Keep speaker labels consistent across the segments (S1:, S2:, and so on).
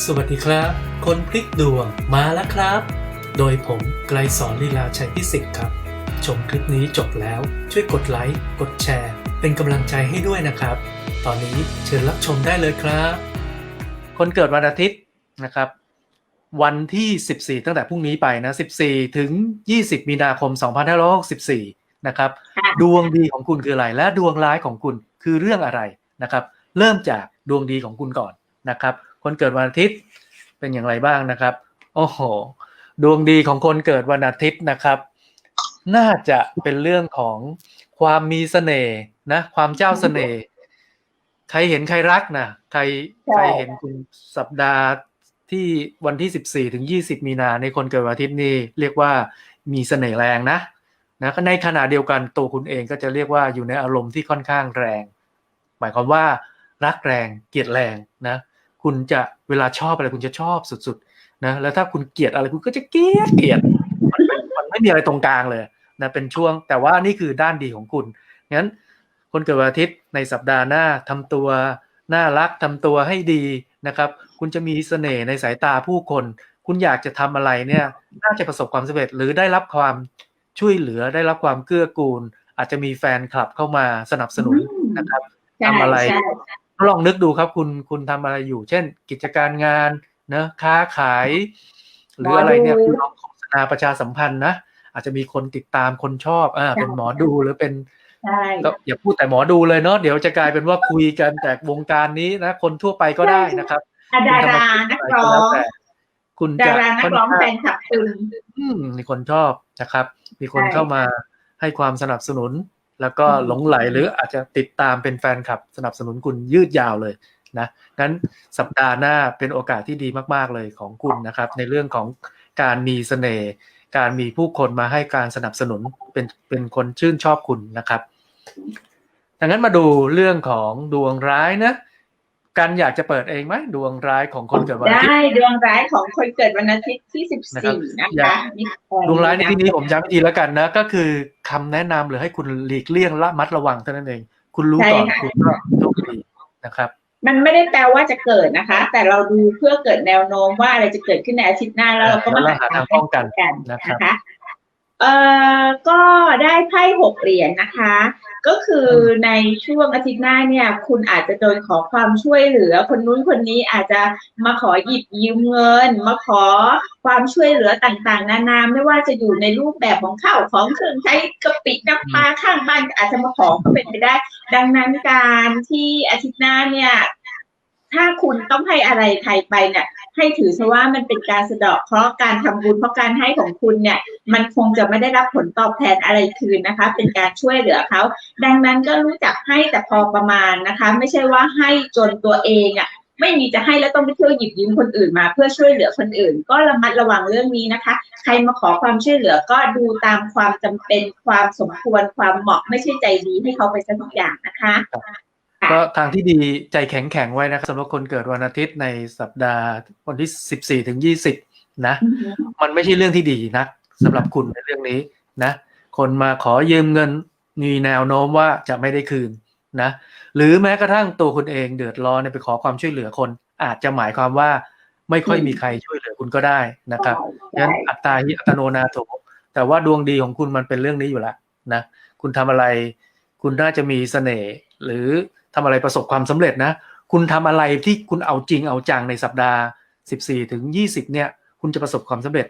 S1: สวัสดีครับ คนพลิกดวงมาแล้วครับ โดยผมไกลสอนลีลาชัยพิสิทธิ์ครับ ชมคลิปนี้จบแล้วช่วยกดไลค์ กดแชร์ เป็นกำลังใจให้ด้วยนะครับ ตอนนี้เชิญรับชมได้เลยครับ คนเกิดวันอาทิตย์นะครับ วันที่ 14 ตั้งแต่พรุ่งนี้ไปนะ 14 ถึง 20 มีนาคม 2564 นะครับ
S2: ค่ะ
S1: ดวงดีของคุณคืออะไร และดวงร้ายของคุณคือเรื่องอะไรนะครับ เริ่มจากดวงดีของคุณก่อนนะครับ คนเกิดวันอาทิตย์เป็นอย่างไรบ้างนะครับ โอ้โห ดวงดีของคนเกิดวันอาทิตย์นะครับ น่าจะเป็นเรื่องของความมีเสน่ห์นะ ความเจ้าเสน่ห์ใครเห็นใครรักนะใคร
S2: ใช่
S1: ใครเห็นคุณสัปดาห์ที่วันที่14ถึง20มีนาในคนเกิดวันอาทิตย์นี่เรียกว่ามีเสน่ห์แรงนะนะก็ในขณะเดียวกันตัวคุณเองก็จะเรียกว่าอยู่ในอารมณ์ที่ค่อนข้างแรง หมายความว่ารักแรงเกลียดแรงนะ คุณจะเวลาชอบอะไรคุณจะชอบสุดๆนะแล้วถ้าคุณเกลียดอะไรคุณก็จะเกลียดเกลียดมันเป็นมันไม่มีอะไรตรงกลางเลยนะเป็นช่วง แต่ว่านี่คือด้านดีของคุณงั้น คนเกิดวันอาทิตย์ในสัปดาห์หน้าทำตัวน่ารักทำตัวให้ดีนะครับ คุณจะมีเสน่ห์ในสายตาผู้คน คุณอยากจะทำอะไรเนี่ยน่าจะประสบความสำเร็จหรือได้รับความช่วยเหลือได้รับความเกื้อกูล อาจจะมีแฟนคลับเข้ามาสนับสนุนนะครับ
S2: ใช่
S1: ทำอะไร
S2: ใช่
S1: ลองนึกดูครับ คุณคุณทำอะไรอยู่ เช่น กิจการงานนะค้าขาย หรืออะไรเนี่ยคุณลองโฆษณาประชาสัมพันธ์นะอาจจะมีคนติดตามคนชอบอ่าเป็นหมอดูหรือเป็น
S2: ใช่
S1: ก็อย่าพูดแต่หมอดูเลยเนาะเดี๋ยวจะกลายเป็นว่าคุยกันแต่วงการนี้นะคนทั่วไปก็ได้นะครับ
S2: อะดารานักร้อง
S1: คุณ
S2: ดา
S1: จะ
S2: รานักร้องแฟนคลับคุณ
S1: อืมมีคนชอบนะครับ มีคน
S2: ใช่
S1: เข้ามาให้ความสนับสนุน แล้วก็
S2: อืม
S1: หลงไหลหรืออาจจะติดตามเป็นแฟนคลับ สนับสนุนคุณยืดยาวเลยนะงั้นสัปดาห์หน้าเป็นโอกาสที่ดีมาก ๆ เลยของคุณนะครับ ในเรื่องของการมีเสน่ห์การมีผู้คนมาให้การสนับสนุนเป็นเป็นคนชื่นชอบคุณนะครับดังนั้นมาดูเรื่องของดวงร้ายนะ กันอยากจะเปิดเองไหมดวงร้ายของคนเกิดวันอาทิตย์
S2: ได้ดวงร้ายของคนเกิดวันอาทิตย์ที่
S1: นะครับ
S2: 14นะ
S1: อย่า
S2: คะนี่
S1: ดวงร้ายในที่นี้ผมย้ำอีกทีแล้วกันนะ ก็คือคำแนะนำหรือให้คุณหลีกเลี่ยงละมัดระวังเท่านั้นเอง คุณรู้ก่อนคุณก็โชคดีนะครับ
S2: มันไม่ได้แปลว่าจะเกิดนะคะ แต่เราดูเพื่อเกิดแนวโน้มว่าอะไรจะเกิดขึ้นในอาทิตย์หน้าแล้วเราก็มา
S1: แล้วหาทางป้องกัน
S2: กัน
S1: นะครับ
S2: นะคะเอ่อก็ได้ไพ่หกเหรียญนะคะ ก็คือในช่วงอาทิตย์หน้าเนี่ย คุณอาจจะโดนขอความช่วยเหลือ คนนู้นคนนี้อาจจะมาขอหยิบยืมเงิน มาขอความช่วยเหลือต่างๆ นานาไม่ว่าจะอยู่ในรูปแบบของข้าวของเครื่องใช้กระปิน้ำปลาข้างบ้านอาจจะมาขอก็เป็นไปได้ ดังนั้นการที่อาทิตย์หน้าเนี่ย ถ้าคุณต้องให้อะไรใครไปเนี่ย ให้ถือซะว่ามันเป็นการสะเดาะเคราะห์การทำบุญเพราะการให้ของคุณเนี่ย มันคงจะไม่ได้รับผลตอบแทนอะไรคืนนะคะ เป็นการช่วยเหลือเขา ดังนั้นก็รู้จักให้แต่พอประมาณนะคะ ไม่ใช่ว่าให้จนตัวเองอะ่ะไม่มีจะให้แล้วต้องไปเที่ยวหยิบยืมคนอื่นมา เพื่อช่วยเหลือคนอื่น ก็ระมัดระวังเรื่องนี้นะคะ ใครมาขอความช่วยเหลือก็ดูตามความจำเป็นความสมควรความเหมาะไม่ใช่ใจดีให้เขาไปซะทุกอย่างนะคะ
S1: ก็ทางที่ดีใจแข็งแข็งๆไว้นะครับสำหรับคนเกิดวันอาทิตย์ในสัปดาห์วันที่14ถึง20นะ มันไม่ใช่เรื่องที่ดีนะสำหรับคุณในเรื่องนี้นะ คนมาขอยืมเงินมีแนวโน้มว่าจะไม่ได้คืนนะ หรือแม้กระทั่งตัวคุณเองเดือดร้อนเนี่ยไปขอความช่วยเหลือคน อาจจะหมายความว่าไม่ค่อยมีใครช่วยเหลือคุณก็ได้นะครับงั้นอัตตาหิอัตโนนาโถแต่ว่าดวงดีของคุณมันเป็นเรื่องนี้อยู่แล้วนะ คุณทำอะไร คุณน่าจะมีเสน่ห์หรือ ทำอะไรประสบความสำเร็จนะ คุณทำอะไรที่คุณเอาจริงเอาจังในสัปดาห์ 14 ถึง 20 เนี่ย คุณจะประสบความสำเร็จ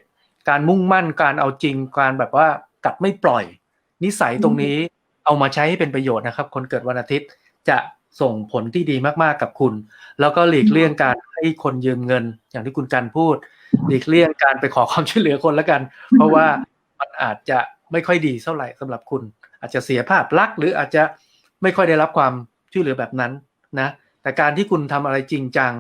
S1: การมุ่งมั่นการเอาจริงการแบบว่ากัดไม่ปล่อย นิสัยตรงนี้เอามาใช้ให้เป็นประโยชน์นะครับ คนเกิดวันอาทิตย์จะส่งผลที่ดีมากๆกับคุณ แล้วก็หลีกเลี่ยงการให้คนยืมเงิน อย่างที่คุณการพูด หลีกเลี่ยงการไปขอความช่วยเหลือคนล้วกัน เพราะว่ามันอาจจะไม่ค่อยดีเท่าไหร่สำหรับคุณ อาจจะเสียภาพลักษณ์หรืออาจจะไม่ค่อยได้รับความ ช่วยเหลือแบบนั้นนะแต่การที่คุณทำอะไรจริงจัง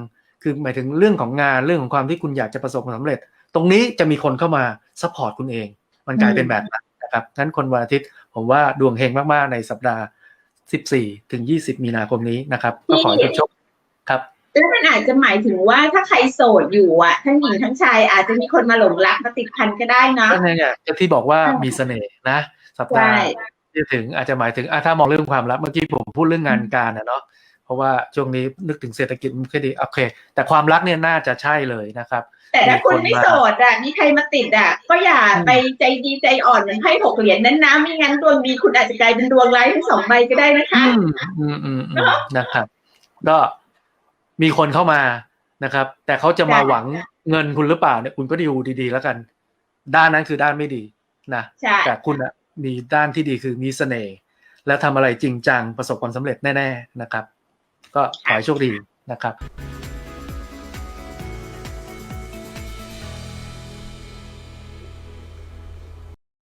S1: คือหมายถึงเรื่องของงานเรื่องของความที่คุณอยากจะประสบความสำเร็จ ตรงนี้จะมีคนเข้ามาซัพพอร์ตคุณเอง มันกลายเป็นแบบนั้นนะครับงั้นคนวันอาทิตย์ผมว่าดวงเฮงมากๆในสัปดาห์ 14 ถึง 20 มีนาคมนี้นะครับก็ขอให้ทุกโชคครับ
S2: แล้วมันอาจจะหมายถึงว่าถ้าใครโสดอยู่อะทั้งหญิงทั้งชายอาจจะมีคนมาหลงรักมาติดพันก็ได้เนาะ
S1: ก็เนี่ยก็ที่บอกว่ามีเสน่ห์นะ สัปดา
S2: ใช่
S1: ห์ ที่ถึงอาจจะหมายถึงอะถ้ามองเรื่องความรักเมื่อกี้ผมพูดเรื่องงานการนะเนาะผราะว่าช่วงนี้นึกถึงเศรษฐกิจมันไม่ค่อยดีโอเค แต่ความรักเนี่ยน่าจะใช่เลยนะครับ
S2: แต่ถ้าคุณ
S1: มีคน
S2: ไม่
S1: มา
S2: โสดอะมีใครมาติดอะ ก็อย่า
S1: อืม
S2: ไปใจดีใจอ่อนเหมือนไพ่หกเหรียญนั้นนะไม่งั้นดวงดีคุณอาจจะกลายเป็นดวงร้ายทั้งสองใบก็ได้นะคะ
S1: อืมอืมอืมอืมนะครับก็มีคนเข้ามานะครับ แต่เขาจะมา
S2: จ้ะ
S1: หวังเงินคุณหรือเปล่าเนี่ยคุณก็ดูดีๆแล้วกัน ด้านนั้นคือด้านไม่ดีนะ
S2: ใช่
S1: แต่คุณอะ มีด้านที่ดีคือมีเสน่ห์และทำอะไรจริงจังประสบความสำเร็จแน่ ๆนะครับ ก็ขอให้โชคดีนะครับ